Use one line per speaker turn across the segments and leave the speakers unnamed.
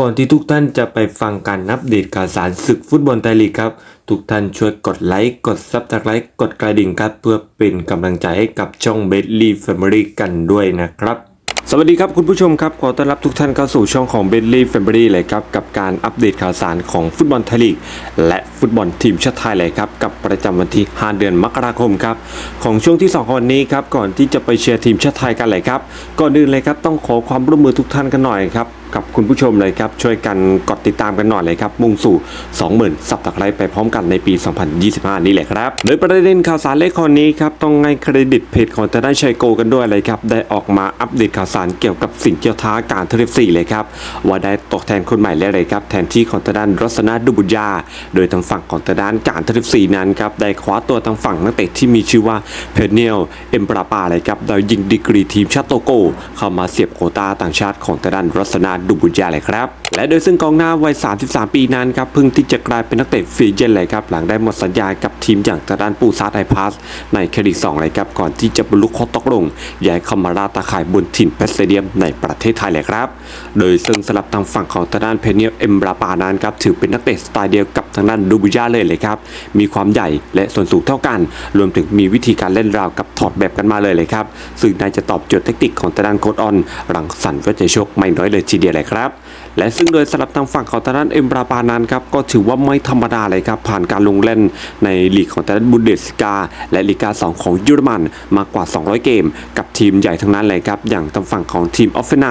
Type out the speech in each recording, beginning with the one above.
ก่อนที่ทุกท่านจะไปฟังการอัปเดตข่าวสารศึกฟุตบอลไทยลีกครับ ทุกท่านช่วยกดไลค์ กดซับสไครต์กดกระดิ่งครับ เพื่อเป็นกำลังใจให้กับช่องเบสลีแฟมิลี่กันด้วยนะครับ สวัสดีครับคุณผู้ชมครับ ขอต้อนรับทุกท่านเข้าสู่ช่องของเบสลีแฟมิลี่เลยครับ กับการอัปเดตข่าวสารของฟุตบอลไทยลีก และฟุตบอลทีมชาติไทยเลยครับ กับประจำวันที่ 5 เดือนมกราคมครับ ของช่วงที่2ของวันนี้ครับ ก่อนที่จะไปเชียร์ทีมชาติไทยกันเลยครับ ก่อนอื่นเลยครับต้องขอความร่วมมือทุกท่านกันหน่อยครับ กับคุณผู้ชมเลยครับ ช่วยกันกดติดตามกันหน่อยเลยครับ มุ่งสู่ 20,000 สับตะไคร้ไปพร้อมกันในปี 2025 นี้แหละครับ โดยประเด็นข่าวสารเลขคนนี้ครับต้องให้เครดิตเพจของทางด้านชัยโกกันด้วยเลยครับ ได้ออกมาอัปเดตข่าวสารเกี่ยวกับสิ่งเกี่ยวท้าการเทเลสี่เลยครับว่าได้ตกแทนคนใหม่แล้วเลยครับแทนที่ของทางด้านรัศนาดุบุญญา โดยทางฝั่งของทางด้านการเทเลสี่นั้นครับได้คว้าตัวทางฝั่งนักเตะที่มีชื่อว่าเพเนียลเอ็มปราปาเลยครับโดยยิงดีกรีทีมชาติโตโกเข้ามาเสียบโคต้าต่างชาติของทางด้านรัศนาดุบุญญาเลยครับ และโดยซึ่งกองหน้าวัย 33 ปีนั้นครับเพิ่งที่จะกลายเป็นนักเตะฟรีเอเจนเลยครับหลังได้หมดสัญญากับทีมอย่างทางด้านปูซาร์ไอพาสในแคดิก2เลยครับก่อนที่จะบรรลุข้อตกลงย้ายเข้ามาราตาข่ายบนถิ่นเพสเตเดียมในประเทศไทยเลยครับ โดยซึ่งสลับทางฝั่งของทางด้านเพเนียเอ็มราปานั้นครับถือเป็นนักเตะสไตล์เดียวกับทางด้านดูบุญญาเลยเลยครับมีความใหญ่และส่วนสูงเท่ากัน รวมถึงมีวิธีการเล่นราวกับถอดแบบกันมาเลยเลยครับซึ่งน่าจะตอบโจทย์เทคนิคของทางด้านโคดออนรังสรรค์เวชโชคไม่น้อยเลยทีเดียวเลยครับ และซึ่งโดยสลับทางฝั่งของทางด้นเอ็มราปานั้นครับก็ถือว่าไม่ธรรมดาเลยครับผ่านการลงเล่นในลีกของทางด้นบุนเดสกา และลีกา 2 ของเยอรมันมากกว่า 200 เกม กับทีมใหญ่ทั้งนั้นเลยครับอย่างทางฝั่งของทีมออฟเฟนไน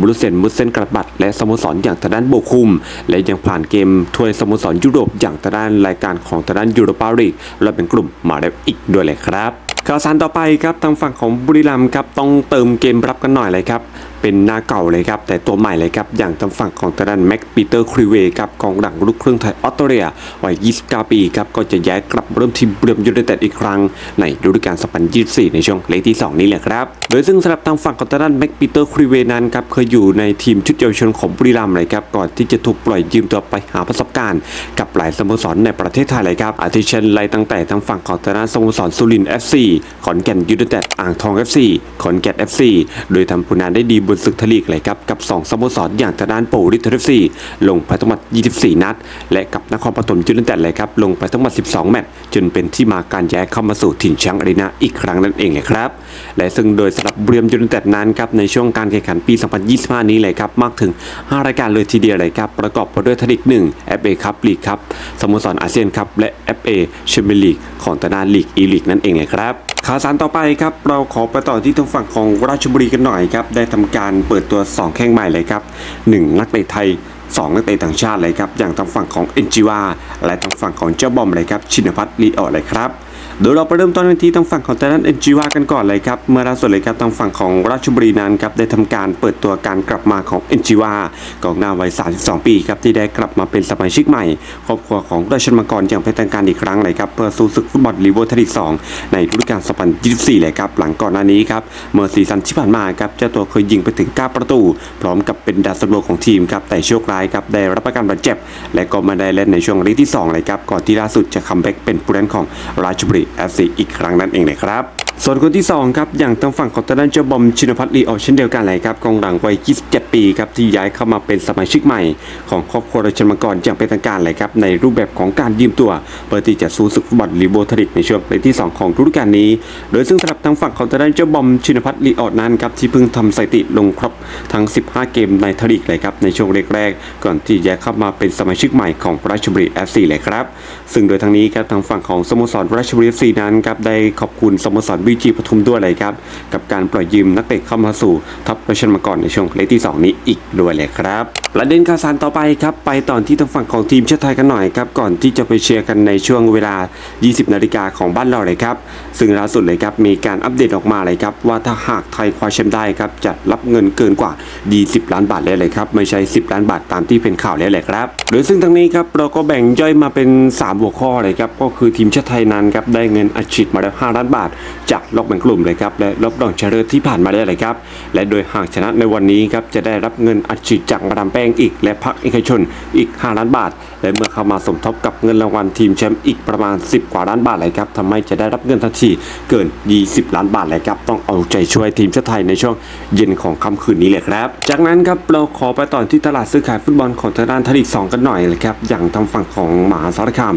บรูเซนมุสเซนกระบัดและสโมสรอย่างทางด้นโบคุม และยังผ่านเกมถ้วยสโมสรยุโรปอย่างทางด้นรายการของทางด้นยูโรปาลีกและเป็นกลุ่มมาแล้อีกด้วยเลยครับข่าวสารต่อไปครับทางฝั่งของบุรีรัมย์ครับต้องเติมเกมรับกันหน่อยเลยครับเป็นหน้าเก่าเลยครับ แต่ตัวใหม่เลยครับ อย่างทางฝั่งของทางด้านแม็กปีเตอร์ครีเวครับกองหลังลูกครึ่งไทยออสเตรเลียวัย 29 ปีครับ ก็จะย้ายกลับเริ่มทีมเบรมยูไนเต็ดอีกครั้ง ในฤดูกาล 2024 ในช่วงเลขที่ 2 นี้แหละครับ โดยซึ่งสำหรับทางฝั่งของทางด้านแม็กปีเตอร์ครีเวนั้นครับเคยอยู่ในทีมชุดเยาวชนของบุรีรัมย์เลยครับก่อนที่จะถูกปล่อยยืมตัวไปหาประสบการณ์ กับหลายสโมสรในประเทศไทยเลยครับอาทิเช่นไล่ตั้งแต่ทางฝั่งของทางด้านสโมสรสุรินทร์ FC ขอนแก่นยูไนเต็ดอ่างทอง FC ขอนแก่น FC โดยทำผลงานได้ดีบนศึกทลีกเลยครับกับ 2สโมสรอย่างทางด้านโปรลิทเอฟซีลงไปทั้งหมด 24 นัด และกับนครปฐมยูไนเต็ดเลยครับลงไปทั้งหมด 12 แมตช์จนเป็นที่มาการย้ายเข้ามาสู่ถิ่นช้างอารีนาอีกครั้งนั่นเองเลยครับและซึ่งโดยสำหรับเบรียมยูไนเต็ดนั้นครับในช่วงการแข่งขันปี 2025 นี้เลยครับมากถึง 5 รายการเลยทีเดียวเลยครับประกอบไปด้วยทลีก1 FA ครับลีกครับสโมสรอาเซียนครับและ FA แชมเปี้ยนลีกของทางด้านลีกอีลีกนั่นเองเลยครับ ข่าวสารต่อไปครับเราขอไปต่อที่ทางฝั่งของราชบุรีกันหน่อยครับได้ทำการเปิดตัว 2 แข้งใหม่เลยครับ 1 นักเตะไทย 2 นักเตะต่างชาติเลยครับอย่างทางฝั่งของเอ็นจิวาและทางฝั่งของเจ้าบอมเลยครับชินพัฒน์ลีออเลยครับ โดยเราไปเริ่มต้นกันที่ทางฝั่งของแต่ด้านเอ็นจีวากันก่อนเลยครับ เมื่อล่าสุดเลยครับทางฝั่งของราชบุรีนั้นครับได้ทำการเปิดตัวการกลับมาของเอ็นจีวากองหน้าวัย 32 ปีครับที่ได้กลับมาเป็นสมาชิกใหม่ ครอบครัวของราชมังกรอย่างเป็นทางการอีกครั้งเลยครับเพื่อสู้ศึกฟุตบอลลีเวอร์ทัลีก2ในฤดูกาล2024เลยครับหลังก่อนหน้านี้ครับเมื่อซีซั่นที่ผ่านมาครับเจ้าตัวเคยยิงไปถึง 9 ประตู พร้อมกับเป็นดาวซันโบของทีมครับแต่โชคร้ายครับได้รับประกันบาดเจ็บ และก็มาได้เล่นในช่วงฤดูที่2เลยครับก่อนที่ล่าสุดจะคัมแบ็กเป็นผู้เล่นของราชบุรีอซิอีกครั้งนั่นเองนะครับ ส่วนคนที่ 2 ครับ อย่างทางฝั่งของทางด้านเจ้าบอมชินพัฒน์ลีออกเช่นเดียวกันเลยครับกองหลังวัย 27 ปีครับที่ย้ายเข้ามาเป็นสมาชิกใหม่ ของครอบครัวราชมังกรอย่างเป็นทางการเลยครับในรูปแบบของการยืมตัว เพื่อที่จะสู้ศึกฟุตบอลลีโบทริกในช่วงเลขที่ 2 ของฤดูกาลนี้ โดยซึ่งสำหรับทางฝั่งของทางด้านเจ้าบอมชินพัฒน์ลีออกนั้นครับที่เพิ่งทำสถิติลงครบทั้ง 15 เกมในทริกเลยครับในช่วงแรกๆก่อนที่ย้ายเข้ามาเป็นสมาชิกใหม่ของราชบุรี FC เลยครับซึ่งโดยทางนี้ครับทางฝั่งของสโมสรราชบุรี FC นั้นครับได้ขอบคุณสโมสรบีจีปทุมด้วยเลยครับ กับการปล่อยยืมนักเตะเข้ามาสู่ทัพราชมังกรในช่วงเลขที่ 2 นี้อีกด้วยเลยครับ ประเด็นข่าวสารต่อไปครับ ไปตอนที่ทางฝั่งของทีมชาติไทยกันหน่อยครับ ก่อนที่จะไปเชียร์กันในช่วงเวลา 20 นาฬิกาของบ้านเราเลยครับ ซึ่งล่าสุดเลยครับมีการอัปเดตออกมาเลยครับว่าถ้าหากไทยคว้าแชมป์ได้ครับจะรับเงินเกินกว่า20ล้านบาทแล้วเลยครับไม่ใช่ 10 ล้านบาทตามที่เป็นข่าวแล้วแหละครับ โดยซึ่งทั้งนี้ครับเราก็แบ่งย่อยมาเป็น 3 หัวข้อเลยครับก็คือทีมชาติไทยนั้นครับได้เงินอัดฉีดมาแล้ว5ล้านบาท จากรอบแบ่งกลุ่มเลยครับและรอบรองชนะเลิศที่ผ่านมาได้เลยครับ และโดยหากชนะในวันนี้ครับจะได้รับเงินอัดฉีดจากมาดามแป้ง
งอีก และพักเอกชนอีก 5 ล้านบาทและเมื่อเข้ามาสมทบกับเงินรางวัลทีมแชมป์อีกประมาณ 10 กว่าล้านบาทเลยครับทำให้จะได้รับเงินทันทีเกิน 20 ล้านบาทเลยครับต้องเอาใจช่วยทีมชาติไทยในช่วงเย็นของค่ำคืนนี้เลยครับ จากนั้นครับเราขอไปต่อที่ตลาดซื้อขายฟุตบอลของทางด้านทลีก2กันหน่อยเลยครับอย่างทางฝั่งของมหาสารคาม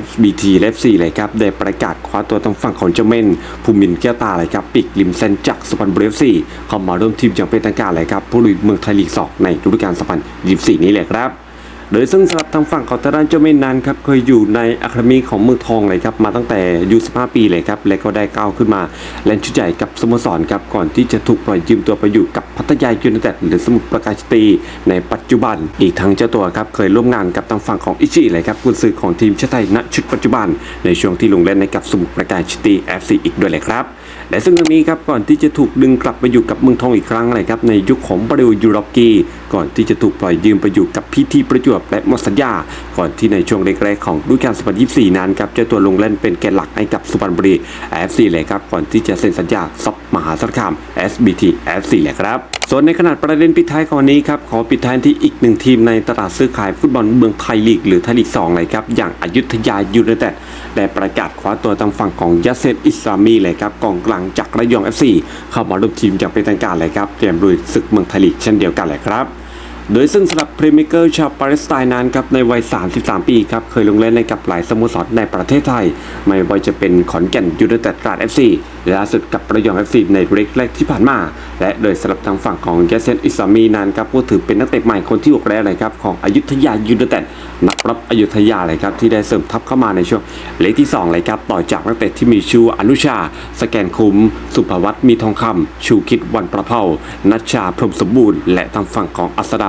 SBT และ FC เลยครับได้ประกาศคว้าตัวทางฝั่งของเจ้าเม่นภูมินทร์แก้วตาเลยครับปีกริมเส้นจากสุพรรณบุรี FC เข้ามาร่วมทีมอย่างเป็นทางการเลยครับผู้ลุยเมืองไทยลีก2ในฤดูกาล2024นี้เลยครับ โดยซึ่งสำหรับทางฝั่งของทางด้านเจ้าเม่นนั้นครับเคยอยู่ในอะคาเดมีของเมืองทองเลยครับมาตั้งแต่อายุ15 ปีเลยครับและก็ได้ก้าวขึ้นมาเล่นชุดใหญ่กับสโมสรครับก่อนที่จะถูกปล่อยยืมตัวไปอยู่กับพัทยายูไนเต็ดหรือสมุทรปราการซิตีในปัจจุบัน อีกทั้งเจ้าตัวครับเคยร่วมงานกับทางฝั่งของอิชิเลยครับกุนซือของทีมชาติไทยณชุดปัจจุบัน ในช่วงที่ลงเล่นในกับสมุทรปราการซิตี้ FC อีกด้วยเลยครับและซึ่งตรงนี้ครับก่อนที่จะถูกดึงกลับไปอยู่กับเมืองทองอีกครั้งเลยครับในยุคของบริวยูโรกีก่อนที่จะถูกปล่อยยืมไปอยู่กับพีทีประจวบและมอสัญญา ก่อนที่ในช่วงแรกๆของฤดูกาล 2024 นั้นครับเจ้าตัวลงเล่นเป็นแกนหลักให้กับสุพรรณบุรี FC เลยครับก่อนที่จะเซ็นสัญญาซับ มหาสารคาม SBT F4 เลยครับ ส่วนในขนาดประเด็นปิดท้ายของวันนี้ครับ ขอปิดท้ายที่อีกหนึ่งทีมในตลาดซื้อขายฟุตบอลเมืองไทยลีกหรือไทยลีก2เลยครับ อย่างอยุธยายูไนเต็ดได้ประกาศคว้าตัวทางฝั่งของยาเซนอิสลามีเลยครับกองกลางจากระยอง FC เข้ามาร่วมทีมอย่างเป็นทางการเลยครับเตรียมลุยศึกเมืองไทยลีกเช่นเดียวกันเลยครับ โดยซึ่งสำหรับพรีเมเกอร์ชาวปาเลสไตน์นั้นครับในวัย 33 ปีครับเคยลงเล่นในกับหลายสโมสรในประเทศไทย ไม่ว่าจะเป็นขอนแก่นยูไนเต็ดตราด FC และล่าสุดกับประยอง FC ในเรกแรกที่ผ่านมา และโดยสำหรับทางฝั่งของยาเซนอิสามีนั้นครับก็ถือเป็นนักเตะใหม่คนที่6แล้วเลยครับของอยุธยายูไนเต็ดนักรับอยุธยาเลยครับที่ได้เสริมทัพเข้ามาในช่วงเลกที่2เลยครับต่อจากนักเตะที่มีชื่ออนุชา สแกนคุ้ม สุภวัตมีทองคำชูคิดวันประเพานัชชาพรหมสมบูรณ์ และทางฝั่งของอัสดา